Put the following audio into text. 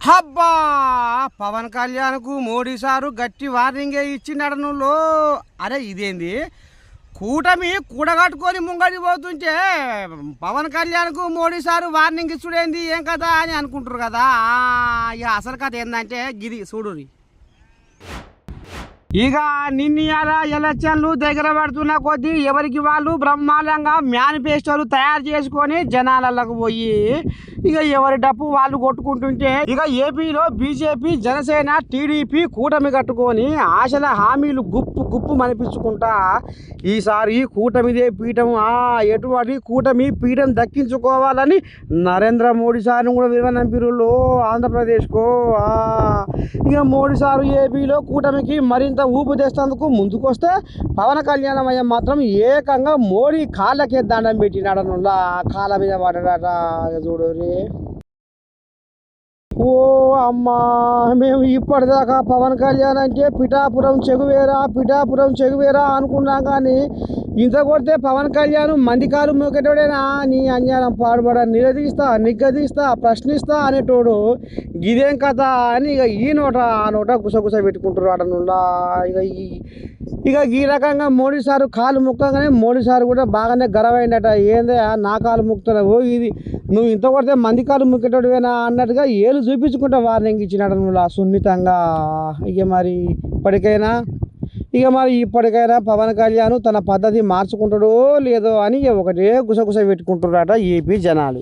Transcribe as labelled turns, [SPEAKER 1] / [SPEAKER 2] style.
[SPEAKER 1] అబ్బా పవన్ కళ్యాణ్కు మోడీ సారు గట్టి వార్నింగే ఇచ్చిండను అరే ఇదేంది? కూటమి కూడగట్టుకొని ముంగడి పోతుంటే పవన్ కళ్యాణ్కు మోడీ సారు వార్నింగ్ ఇచ్చుడేంది? ఏం కదా అని అనుకుంటారు కదా. ఆ, ఇక అసలు కథ ఏంటంటే గిది చూడురి ఇక నిన్నయాల ఎలక్షన్లు దగ్గర పడుతున్న కొద్దీ ఎవరికి వాళ్ళు బ్రహ్మాండంగా మేనిఫెస్టోలు తయారు చేసుకొని జనాలకు పోయి ఇక ఎవరి డప్పు వాళ్ళు కొట్టుకుంటుంటే ఇక ఏపీలో బీజేపీ జనసేన టీడీపీ కూటమి కట్టుకొని ఆశల హామీలు గుప్పు గుప్పు మనిపించుకుంటా ఈసారి కూటమిదే పీఠం. ఆ ఎటువంటి కూటమి పీఠం దక్కించుకోవాలని నరేంద్ర మోడీ సార్ని కూడా విలువనంపిరులో ఆంధ్రప్రదేశ్కు. ఇక మోడీ సారు ఏపీలో కూటమికి మరింత ఊపు తెస్తేందుకు ముందుకొస్తే పవన్ కళ్యాణం అయ్య మాత్రం ఏకంగా మోడీ కాళ్ళకే దండం పెట్టినాడనులా కాళ్ళ మీద పడ్డాడట. చూడు ఓ అమ్మా మేము ఇప్పటిదాకా పవన్ కళ్యాణ్ అంటే పిఠాపురం చెగువేరా పిఠాపురం చెగువేరా అనుకున్నాం కానీ ఇంత కొడితే పవన్ కళ్యాణ్ మంది కాలు మూకేటోడేనా నీ అన్యాయం పాడుబడ నిలదీస్తా నిగ్గదీస్తా ప్రశ్నిస్తా అనేటోడు ఇదేం కథ అని ఇక ఈ నోట ఆ నోట గుసగుస పెట్టుకుంటారు ఆడనుండా ఇక ఈ ఇక ఈ రకంగా మోడీ సారు కాలు ముక్కగానే మోడీ సారు కూడా బాగానే గర్వైందట. ఏందే నా కాలు ముక్కుతున్నావు ఇది నువ్వు ఇంత కొడితే మంది కాలు ముక్కేటోడువేనా అన్నట్టుగా ఏలు చూపించుకుంటా వార్నింగ్ ఇచ్చినాడు నువ్వు సున్నితంగా. ఇక మరి ఇప్పటికైనా ఇక మరి ఇప్పటికైనా పవన్ కళ్యాణ్ తన పద్ధతి మార్చుకుంటాడో లేదో అని ఒకటే గుసగుస పెట్టుకుంటున్నారట ఏపీ జనాలు.